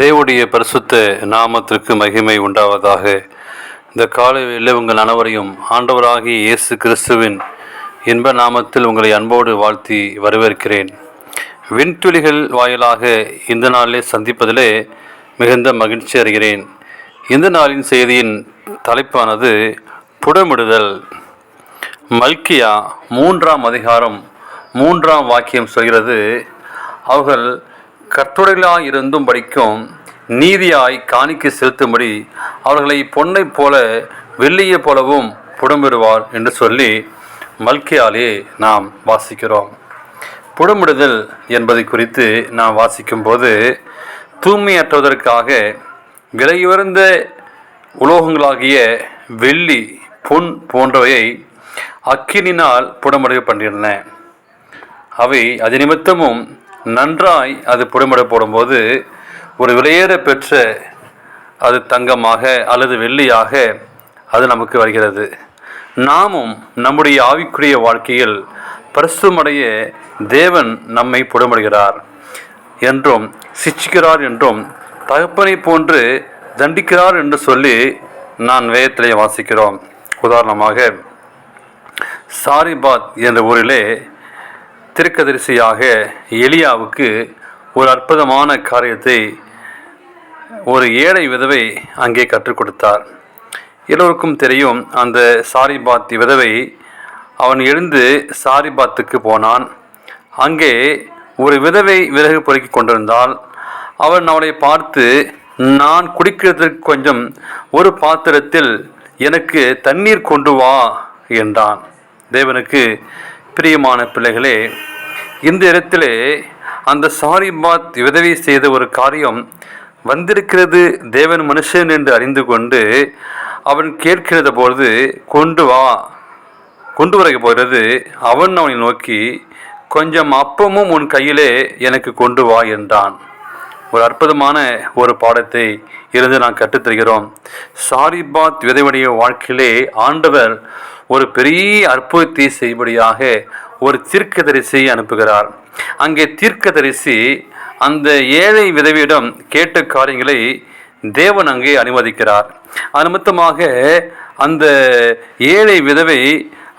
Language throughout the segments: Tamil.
தேவடைய பரிசுத்த நாமத்திற்கு மகிமை உண்டாவதாக. இந்த காலை வேளையிலே உங்கள் அனைவரையும் ஆண்டவராகிய இயேசு கிறிஸ்துவின் இன்ப நாமத்தில் உங்களை அன்போடு வாழ்த்தி வரவேற்கிறேன். விண்துளிகள் வாயிலாக இந்த நாளிலே சந்திப்பதிலே மிகுந்த மகிழ்ச்சி அடைகிறேன். இந்த நாளின் செய்தியின் தலைப்பானது புடமிடுதல். மல்கியா மூன்றாம் அதிகாரம் மூன்றாம் வாக்கியம் சொல்கிறது அவர்கள் கட்டுரைகளாக இருந்தும் படிக்கும் நீதியாய் காணிக்கு செலுத்தும்படி அவர்களை பொன்னைப் போல வெள்ளியை போலவும் புடமிடுவார் என்று சொல்லி மல்கியாலே நாம் வாசிக்கிறோம். புடமிடுதல் என்பதை குறித்து நாம் வாசிக்கும்போது தூய்மையற்றுவதற்காக விலையுயர்ந்த உலோகங்களாகிய வெள்ளி பொன் போன்றவையை அக்கினினால் புடமிடப்படுகின்றன அவை அது நிமித்தமும் நன்றாய் அது புடமிட போடும்போது ஒரு விலையேற பெற்ற அது தங்கமாக அல்லது வெள்ளியாக அது நமக்கு வருகிறது. நாமும் நம்முடைய ஆவிக்குரிய வாழ்க்கையில் பிரசுமடைய தேவன் நம்மை புடமிடுகிறார் என்றும் சிச்சிக்கிறார் என்றும் தகப்பனை போன்று தண்டிக்கிறார் என்று சொல்லி நான் வேதத்திலே வாசிக்கிறோம். உதாரணமாக சாரிபாத் என்ற ஊரிலே திருக்கதரிசியாக எலியாவுக்கு ஒரு அற்புதமான காரியத்தை ஒரு ஏழை விதவை அங்கே கற்றுக் கொடுத்தார். எல்லோருக்கும் தெரியும் அந்த சாரிபாத் விதவை அவன் எழுந்து சாரிபாத்துக்கு போனான். அங்கே ஒரு விதவை விறகு பொறுக்கி கொண்டிருந்தால் அவன் அவளை பார்த்து நான் குடிக்கிறதுக்கு கொஞ்சம் ஒரு பாத்திரத்தில் எனக்கு தண்ணீர் கொண்டு வா என்றான். தேவனுக்கு பிரியமான பிள்ளைகளே இந்த இடத்திலே அந்த சாரிபாத் உதவி செய்த ஒரு காரியம் வந்திருக்கிறது தேவன் மனுஷன் என்று அறிந்து கொண்டு அவன் கேட்கிறது பொழுது கொண்டு வா கொண்டு வர போகிறது அவன் அவனை நோக்கி கொஞ்சம் அப்பமும் உன் கையிலே எனக்கு கொண்டு வா என்றான். ஒரு அற்புதமான ஒரு பாடத்தை இருந்து நான் கற்றுத்தருகிறோம். சாரிபாத் விதைவுடைய வாழ்க்கையிலே ஆண்டவர் ஒரு பெரிய அற்புதத்தை செய்படியாக ஒரு தீர்க்கதரிசி அனுப்புகிறார். அங்கே தீர்க்கதரிசி அந்த ஏழை விதவியிடம் கேட்ட காரியங்களை தேவன் அங்கே அனுமதிக்கிறார். அது நிமித்தமாக அந்த ஏழை விதவை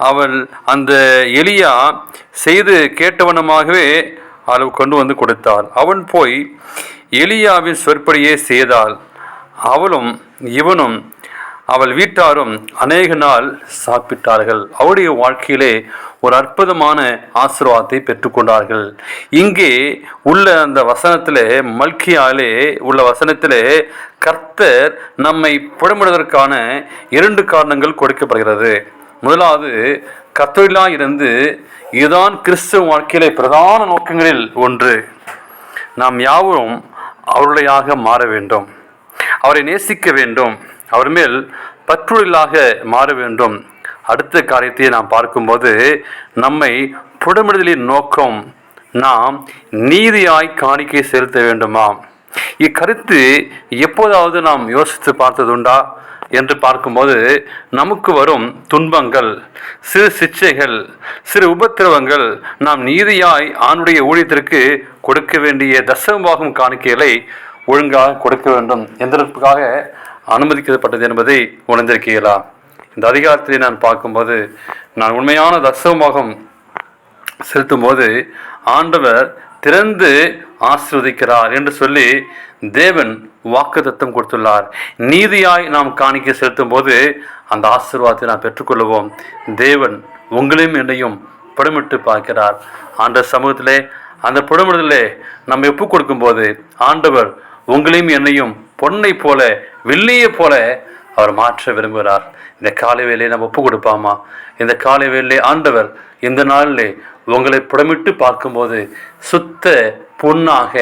அவள் அந்த எலியா செய்து கேட்டவனமாகவே அளவு கொண்டு வந்து கொடுத்தாள். அவன் போய் எலியாவின் சொற்படியே செய்தால் அவளும் இவனும் அவள் வீட்டாரும் அநேக நாள் சாப்பிட்டார்கள். அவருடைய வாழ்க்கையிலே ஒரு அற்புதமான ஆசீர்வாதத்தை பெற்றுக்கொண்டார்கள் இங்கே உள்ள அந்த வசனத்திலே மல்கியாலே உள்ள வசனத்திலே கர்த்தர் நம்மை புடமிடுவதற்கான இரண்டு காரணங்கள் கொடுக்கப்படுகிறது. முதலாவது கத்தொழிலா இருந்து இதுதான் கிறிஸ்துவ வாழ்க்கையிலே பிரதான நோக்கங்களில் ஒன்று. நாம் யாவரும் அவருடையாக மாற வேண்டும். அவரை நேசிக்க வேண்டும். அவர் மேல் பற்றுதலாக மாற வேண்டும். அடுத்த காரியத்தை நாம் பார்க்கும்போது நம்மை புடமிடுதலின் நோக்கம் நாம் நீதியாய் காணிக்கை செலுத்த வேண்டுமா? இக்கருத்து எப்போதாவது நாம் யோசித்து பார்த்ததுண்டா? என்று பார்க்கும்போது நமக்கு வரும் துன்பங்கள் சிறு சிச்சைகள் சிறு உபத்திரவங்கள் நாம் நீதியாய் ஆணுடைய ஊழியத்திற்கு கொடுக்க வேண்டிய தசமபாகம் காணிக்கைகளை ஒழுங்காக கொடுக்க வேண்டும். என்பதற்காக அனுமதிக்கப்பட்டது என்பதை உணர்ந்திருக்கிறீர்களா? இந்த அதிகாரத்தை நான் பார்க்கும்போது நான் உண்மையான தசமபாகம் செலுத்தும்போது ஆண்டவர் திறந்து ஆசிர்வதிக்கிறார் என்று சொல்லி தேவன் வாக்கு தத்துவம் கொடுத்துள்ளார். நீதியாய் நாம் காணிக்க செலுத்தும் போது அந்த ஆசீர்வாதத்தை நாம் பெற்றுக்கொள்வோம் தேவன் உங்களையும் என்னையும் புடமிட்டு பார்க்கிறார். ஆண்ட சமூகத்திலே அந்த புடமிடுதலே நம்ம ஒப்பு கொடுக்கும்போது ஆண்டவர் உங்களையும் என்னையும் பொன்னை போல வெள்ளியை போல அவர் மாற்ற விரும்புகிறார். இந்த காலை வேலையை நம்ம ஒப்பு கொடுப்பாமா? இந்த காலை வேலையை ஆண்டவர் இந்த நாளிலே உங்களை புடமிட்டு பார்க்கும்போது சுத்த பொன்னாக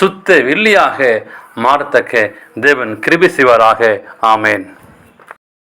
சுத்த வெள்ளியாக மாறத்தக்க தேவன் கிருபி செய்வாராக. ஆமேன்.